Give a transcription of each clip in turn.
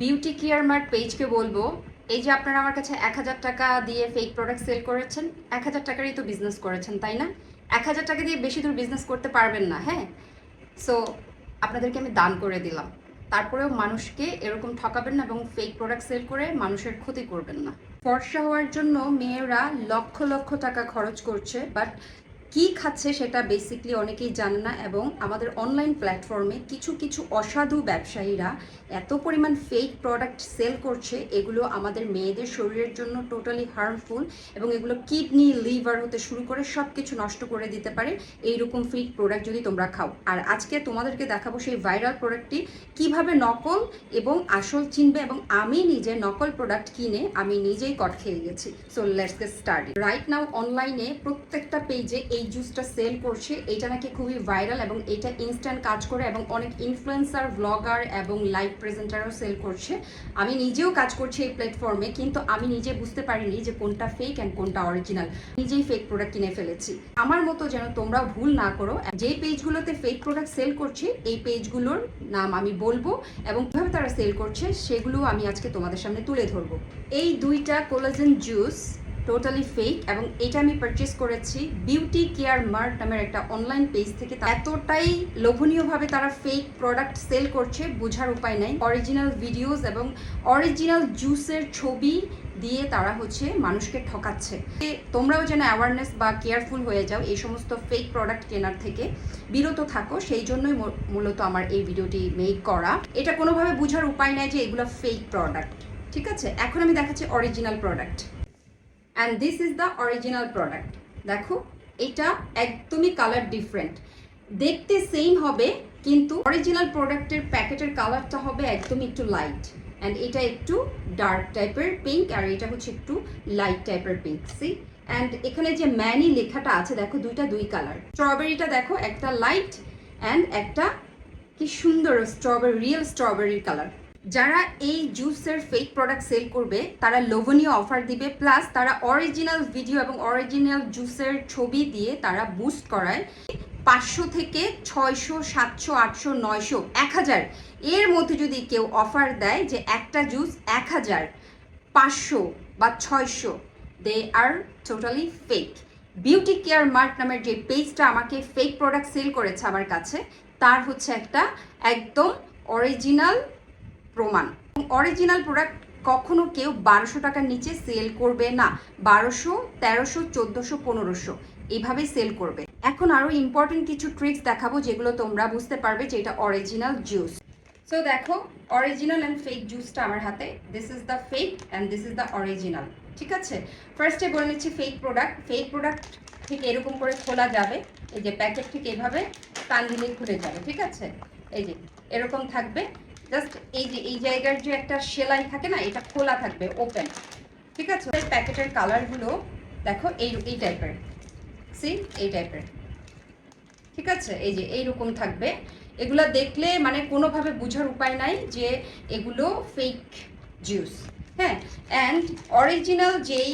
Beauty care mart পেজকে বলব, এই যে আপনারা আমার কাছে এক হাজার টাকা দিয়ে ফেক প্রোডাক্ট সেল করেছেন, এক হাজার টাকারই তো বিজনেস করেছেন, তাই না? এক হাজার টাকা দিয়ে বেশি দূর বিজনেস করতে পারবেন না হ্যাঁ? সো আপনাদেরকে আমি দান করে দিলাম। তারপরেও মানুষকে এরকম ঠকাবেন না এবং ফেক প্রোডাক্ট সেল করে মানুষের ক্ষতি করবেন না। ফর্সা হওয়ার জন্য মেয়েরা লক্ষ লক্ষ টাকা খরচ করছে বাট কি খাচ্ছে সেটা বেসিকলি অনেকেই জানে না এবং আমাদের অনলাইন প্ল্যাটফর্মে কিছু কিছু অসাধু ব্যবসায়ীরা এত পরিমাণ ফেক প্রোডাক্ট সেল করছে, এগুলো আমাদের মেয়েদের শরীরের জন্য টোটালি হার্মফুল এবং এগুলো কিডনি লিভার হতে শুরু করে সব কিছু নষ্ট করে দিতে পারে, এইরকম ফেক প্রোডাক্ট যদি তোমরা খাও। আর আজকে তোমাদেরকে দেখাবো সেই ভাইরাল প্রোডাক্টটি কীভাবে নকল এবং আসল চিনবে এবং আমি নিজে নকল প্রোডাক্ট কিনে আমি নিজেই কট খেয়ে গেছি। So let's get started right now অনলাইনে প্রত্যেকটা পেজে এই জুসটা সেল করছে, এটা নাকি খুবই ভাইরাল এবং এটা ইনস্ট্যান্ট কাজ করে এবং অনেক ইনফ্লুয়েন্সার ব্লগার এবং লাইভ প্রেজেন্টারও সেল করছে। আমি নিজেও কাজ করছি এই প্ল্যাটফর্মে কিন্তু আমি নিজে বুঝতে পারিনি যে কোনটা ফেক অ্যান্ড কোনটা অরিজিনাল নিজেই ফেক প্রোডাক্ট কিনে ফেলেছি। আমার মতো যেন তোমরা ভুল না করো, যে পেজগুলোতে ফেক প্রোডাক্ট সেল করছে, এই পেজগুলোর নাম আমি বলব এবং কীভাবে তারা সেল করছে সেগুলো আমি আজকে তোমাদের সামনে তুলে ধরবো। এই দুইটা কোলাজেন জুস টোটালি ফেক এবং এটা আমি পারচেস করেছি বিউটি কেয়ার মার্ট নামের একটা অনলাইন পেজ থেকে। এতটাই লোভনীয়ভাবে তারা ফেক প্রোডাক্ট সেল করছে, বোঝার উপায় নাই। অরিজিনাল ভিডিওস এবং অরিজিনাল জুসের ছবি দিয়ে তারা হচ্ছে মানুষকে ঠকাচ্ছে। তোমরাও যেন অ্যাওয়ারনেস বা কেয়ারফুল হয়ে যাও এই সমস্ত ফেক প্রোডাক্ট কেনার থেকে। বিরত থাকো, সেই জন্যই মূলত আমার এই ভিডিওটি মেক করা। এটা কোনোভাবে বোঝার উপায় নাই যে এগুলো ফেক প্রোডাক্ট ঠিক আছে? এখন আমি দেখাচ্ছি original product and this is the original product দেখো, এটা একদমই কালার ডিফারেন্ট দেখতে সেম হবে, কিন্তু অরিজিনাল প্রোডাক্টের প্যাকেটের কালারটা হবে একদমই একটু লাইট অ্যান্ড এটা একটু ডার্ক টাইপের পিঙ্ক আর এটা হচ্ছে একটু লাইট টাইপের পিঙ্ক সি অ্যান্ড এখানে যে ম্যানি লেখাটা আছে, দেখো, দুইটা দুই কালার স্ট্রবেরিটা দেখো, একটা লাইট অ্যান্ড একটা কি সুন্দর স্ট্রবেরি রিয়েল স্ট্রবেরির কালার যারা এই জুসের ফেক প্রোডাক্ট সেল করবে, তারা লোভনীয় অফার দিবে প্লাস তারা অরিজিনাল ভিডিও এবং অরিজিনাল জুসের ছবি দিয়ে তারা বুস্ট করায় পাঁচশো থেকে ছয়শো, সাতশো, আটশো, নয়শো, এক হাজার। এর মধ্যে যদি কেউ অফার দেয় যে একটা জুস এক হাজার, পাঁচশো বা ছয়শো they are totally fake beauty care mart নামের যে পেজটা আমাকে ফেক প্রোডাক্ট সেল করেছে আমার কাছে, তার হচ্ছে একটা একদম অরিজিনাল প্রমাণ। অরিজিনাল প্রোডাক্ট কখনো কেউ বারোশো টাকার নিচে সেল করবে না। বারোশো, তেরোশো, চোদ্দোশো, পনেরোশো এইভাবেই সেল করবে। এখন আরও ইম্পর্টেন্ট কিছু ট্রিক্স দেখাবো যেগুলো তোমরা বুঝতে পারবে যে এটা অরিজিনাল জুস সো দেখো অরিজিনাল অ্যান্ড ফেক জুসটা আমার হাতে। This is the fake and this is the original ঠিক আছে? ফার্স্টে বলে নিচ্ছি ফেক প্রোডাক্ট ফেক প্রোডাক্ট ঠিক এরকম করে খোলা যাবে। এই যে প্যাকেট ঠিক এভাবে টান দিলেই খুলে যাবে। ঠিক আছে? এই যে, এরকম থাকবে। জাস্ট এই যে, এই জায়গার যে একটা সেলাই থাকে না, এটা খোলা থাকবে ওপেন ঠিক আছে? প্যাকেটের কালারগুলো দেখো, এই এই টাইপের সি এই টাইপের ঠিক আছে? এই যে, এইরকম থাকবে। এগুলা দেখলে মানে কোনোভাবে বোঝার উপায় নাই যে এগুলো ফেক জুস হ্যাঁ? অ্যান্ড অরিজিনাল যেই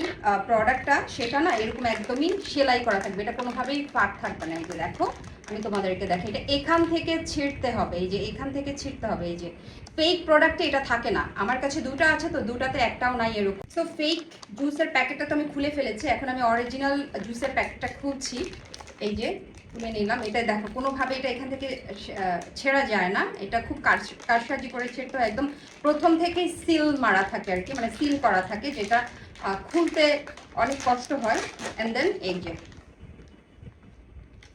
প্রোডাক্টটা সেটা না এরকম একদমই সেলাই করা থাকবে। এটা কোনোভাবেই ফাঁক থাকবে না। এই যে দেখো আমি তোমাদেরকে দেখাই। এটা এখান থেকে ছিঁড়তে হবে, এই যে এখান থেকে ছিঁড়তে হবে, এই যে ফেক প্রোডাক্টে এটা থাকে না। আমার কাছে দুটো আছে, তো দুটাতে একটাও নাই এরকম। সো ফেক জুসের প্যাকেটটা তো আমি খুলে ফেলেছি, এখন আমি অরিজিনাল জুসের প্যাকেটটা খুলছি। এই যে তুলে নিলাম, এটা দেখো, কোনোভাবে এটা এখান থেকে ছেঁড়া যায় না। এটা খুব কারস- কারসাজি করে ছেড়তে হয়, একদম প্রথম থেকেই সিল মারা থাকে আর কি মানে সিল করা থাকে, যেটা খুলতে অনেক কষ্ট হয়। অ্যান্ড দেন এই যে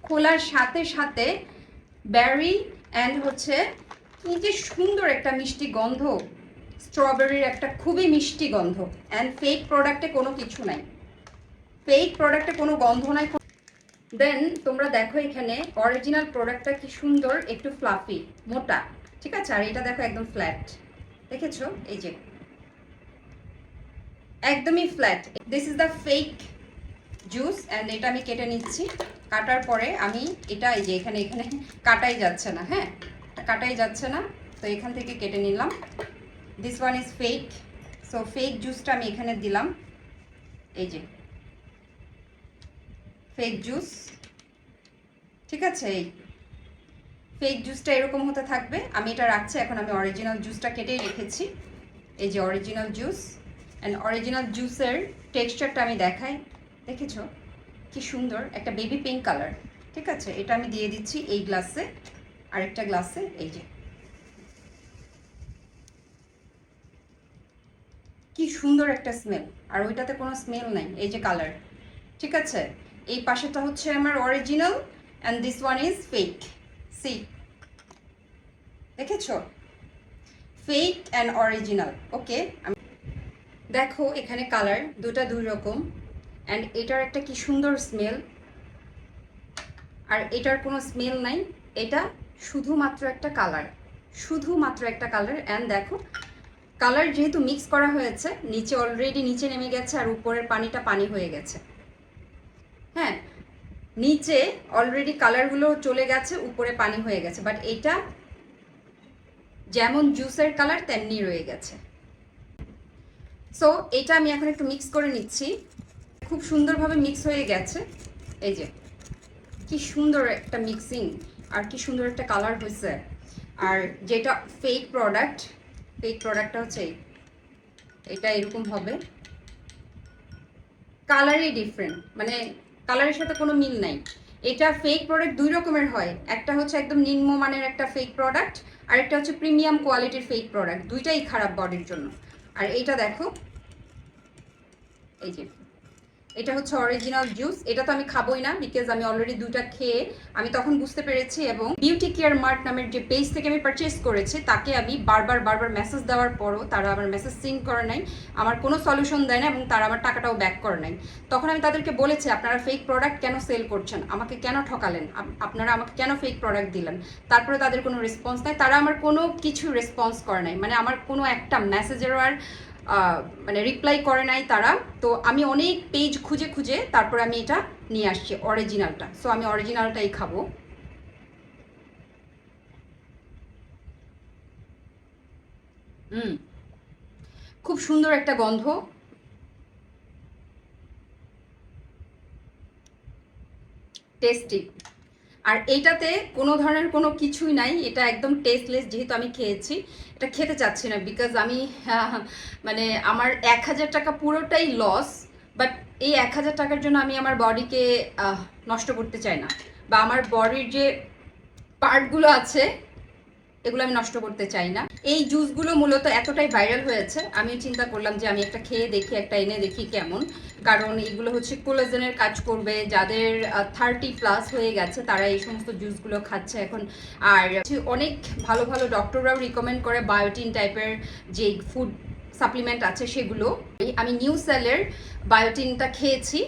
খোলার সাথে সাথে ব্যারি অ্যান্ড হচ্ছে কি যে সুন্দর একটা মিষ্টি গন্ধ স্ট্রবেরির একটা খুবই মিষ্টি গন্ধ অ্যান্ড ফেক প্রোডাক্টে কোনো কিছু নাই। ফেক প্রোডাক্টে কোনো গন্ধ নাই দেন তোমরা দেখো এখানে অরিজিনাল প্রোডাক্টটা কি সুন্দর, একটু ফ্লাফি মোটা, ঠিক আছে? আর এটা দেখো একদম ফ্ল্যাট দেখেছ? এই যে। একদমই flat this is the fake juice and এটা আমি কেটে নিচ্ছি। কাটার পরে আমি এটা এই যে এখানে এখানে কাটাই যাচ্ছে না হ্যাঁ? কাটাই যাচ্ছে না, তো এখান থেকে কেটে নিলাম। This one is fake so fake জুসটা আমি এখানে দিলাম। এই যে। ফেক জুস ঠিক আছে? এই ফেক জুসটা এরকম হতে থাকবে। আমি এটা রাখছি, এখন আমি অরিজিনাল জুসটা কেটেই রেখেছি। এই যে অরিজিনাল জুস অ্যান্ড অরিজিনাল জুসের টেক্সচারটা আমি দেখাই। দেখেছ? কি সুন্দর, একটা বেবি পিঙ্ক কালার ঠিক আছে, এটা আমি দিয়ে দিচ্ছি এই গ্লাসে আরেকটা গ্লাসে এই যে। কি সুন্দর একটা স্মেল আর ওইটাতে কোনো স্মেল নাই, এই যে কালার ঠিক আছে, এই পাশেটা হচ্ছে আমার original and this one is fake see দেখেছ? ফেক অ্যান্ড অরিজিনাল ওকে দেখো, এখানে কালার দুটা দুই রকম। অ্যান্ড এটার একটা কি সুন্দর স্মেল আর এটার কোনো স্মেল নাই। এটা শুধুমাত্র একটা কালার শুধুমাত্র একটা কালার অ্যান্ড দেখো কালার যেহেতু মিক্স করা হয়েছে, নিচে অলরেডি নিচে নেমে গেছে আর উপরের পানিটা পানি হয়ে গেছে। হ্যাঁ নিচে অলরেডি কালারগুলো চলে গেছে, উপরে পানি হয়ে গেছে। বাট এটা যেমন জুসের কালার তেমনি রয়ে গেছে। সো এটা আমি এখন একটু মিক্স করে নিচ্ছি। খুব সুন্দরভাবে মিক্স হয়ে গেছে। এই যে, কি সুন্দর একটা মিক্সিং আর কি সুন্দর একটা কালার হয়েছে। আর যেটা ফেক প্রোডাক্ট ফেক প্রোডাক্টটা হচ্ছে। এটা এরকম হবে। কালারই ডিফারেন্ট মানে কালারের সাথে কোনো মিল নাই। এটা ফেক প্রোডাক্ট দুই রকমের হয়। একটা হচ্ছে একদম নিম্নমানের একটা ফেক প্রোডাক্ট আর একটা হচ্ছে প্রিমিয়াম কোয়ালিটির ফেক প্রোডাক্ট দুইটাই খারাপ বডির জন্য। আর এইটা দেখো, এই যে এটা হচ্ছে অরিজিনাল জুস এটা তো আমি খাবোই না বিকজ আমি অলরেডি দুটা খেয়ে আমি তখন বুঝতে পেরেছি এবং বিউটি কেয়ার মার্ট নামের যে পেজ থেকে আমি পারচেস করেছি, তাকে আমি বারবার বারবার মেসেজ দেওয়ার পরও তারা আমার মেসেজ সিন করে নাই। আমার কোনো সলিউশন দেয় না এবং তারা আমার টাকাটাও ব্যাক করে নাই। তখন আমি তাদেরকে বলেছি, আপনারা ফেক প্রোডাক্ট কেন সেল করছেন? আমাকে কেন ঠকালেন? আপনারা আমাকে কেন ফেক প্রোডাক্ট দিলেন? তারপরে তাদের কোনো রেসপন্স নাই। তারা আমার কোনো কিছু রেসপন্স করে নাই। মানে আমার কোনো একটা মেসেজেরও আর মানে রিপ্লাই করে নাই তারা। তো আমি অনেক পেজ খুঁজে খুঁজে তারপরে আমি এটা নিয়ে আসছি অরিজিনালটা সো আমি অরিজিনালটাই খাব। হুম। খুব সুন্দর একটা গন্ধ। টেস্টি আর এইটাতে কোনো ধরনের কোনো কিছুই নাই এটা একদম টেস্টলেস যেহেতু আমি খেয়েছি এটা খেতে চাচ্ছি না বিকজ আমি আহ, মানে আমার এক হাজার টাকা পুরোটাই লস বাট এই এক হাজার টাকার জন্য আমি আমার বডিকে নষ্ট করতে চাই না। বা আমার বডির যে পার্টগুলো আছে এগুলো আমি নষ্ট করতে চাই না। এই জুসগুলো মূলত এতটাই ভাইরাল হয়েছে আমি চিন্তা করলাম যে আমি একটা খেয়ে দেখি, একটা এনে দেখি কেমন। কারণ এগুলো হচ্ছে কোলাজেনের কাজ করবে, যাদের থার্টি প্লাস হয়ে গেছে, তারা এই সমস্ত জুসগুলো খাচ্ছে এখন। আর অনেক ভালো ভালো ডক্টররাও রিকমেন্ড করে বায়োটিন টাইপের যে ফুড সাপ্লিমেন্ট আছে সেগুলো। আমি নিউ সেলের বায়োটিনটা খেয়েছি,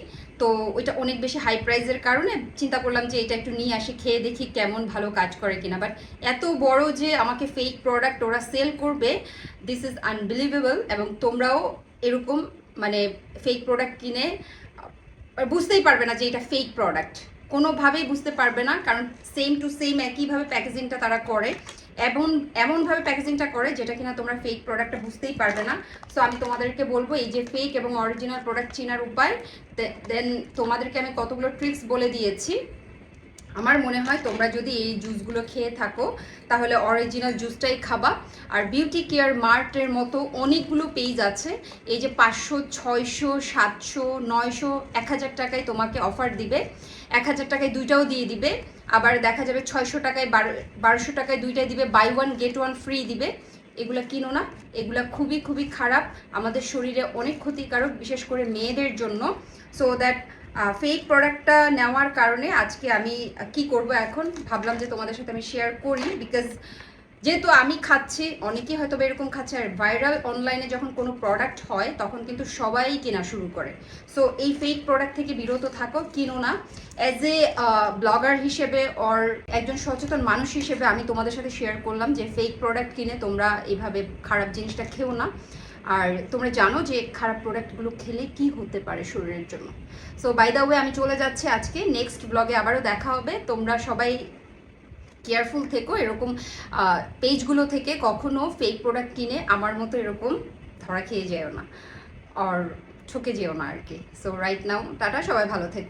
তো ওইটা অনেক বেশি হাই প্রাইসের কারণে চিন্তা করলাম যে এটা একটু নিয়ে আসি, খেয়ে দেখি কেমন ভালো কাজ করে কিনা। বাট এত বড় যে আমাকে ফেক প্রোডাক্ট ওরা সেল করবে দিস ইজ আনবিলিভেবল এবং তোমরাও এরকম মানে ফেক প্রোডাক্ট কিনে বুঝতেই পারবে না যে এটা ফেক প্রোডাক্ট কোনোভাবেই বুঝতে পারবে না, কারণ সেম টু সেম একইভাবে প্যাকেজিংটা তারা করে। এমন, এমনভাবে প্যাকেজিংটা করে যেটা কিনা তোমরা ফেক প্রোডাক্টটা বুঝতেই পারবে না। সো আমি তোমাদেরকে বলব, এই যে ফেক এবং অরিজিনাল প্রোডাক্ট চেনার উপায় দেন তোমাদেরকে আমি কতগুলো ট্রিক্স বলে দিয়েছি। আমার মনে হয় তোমরা যদি এই জুসগুলো খেয়ে থাকো, তাহলে অরিজিনাল জুসটাই খাবা। আর বিউটি কেয়ার মার্টের মতো অনেকগুলো পেজ আছে। এই যে পাঁচশো, ছয়শো, সাতশো, নয়শো, এক হাজার টাকায় তোমাকে অফার দিবে। এক হাজার টাকায় দুইটাও দিয়ে দিবে। আবার দেখা যাবে ছয়শো টাকায় বারো, বারোশো টাকায় দুইটাই দিবে। Buy one get one free দিবে। এগুলা কিনো না। এগুলা খুবই খুবই খারাপ। আমাদের শরীরে অনেক ক্ষতিকারক, বিশেষ করে মেয়েদের জন্য। সো দ্যাট ফেক প্রোডাক্টটা নেওয়ার কারণে আজকে আমি কি করব এখন ভাবলাম যে তোমাদের সাথে আমি শেয়ার করি বিকজ যেহেতু আমি খাচ্ছি, অনেকেই হয়তো এরকম খাচ্ছে, আর ভাইরাল অনলাইনে যখন কোনো প্রোডাক্ট হয়, তখন কিন্তু সবাই কেনা শুরু করে। সো এই ফেক প্রোডাক্ট থেকে বিরত থাকো, কিনো না। অ্যাজ এ ব্লগার হিসেবে অর একজন সচেতন মানুষ হিসেবে আমি তোমাদের সাথে শেয়ার করলাম যে ফেক প্রোডাক্ট কিনে তোমরা এইভাবে খারাপ জিনিসটা খেও না। আর তোমরা জানো যে খারাপ প্রোডাক্টগুলো খেলে কি হতে পারে শরীরের জন্য। সো বাই দ্য ওয়ে আমি চলে যাচ্ছি আজকে। নেক্সট ব্লগে আবারও দেখা হবে। তোমরা সবাই কেয়ারফুল থেকো। এরকম পেজগুলো থেকে কখনো ফেক প্রোডাক্ট কিনে আমার মতো এরকম ধরা খেয়ে যেও না। আর ঠকে যেও না আর কি। সো রাইট নাও টাটা, সবাই ভালো থেকো।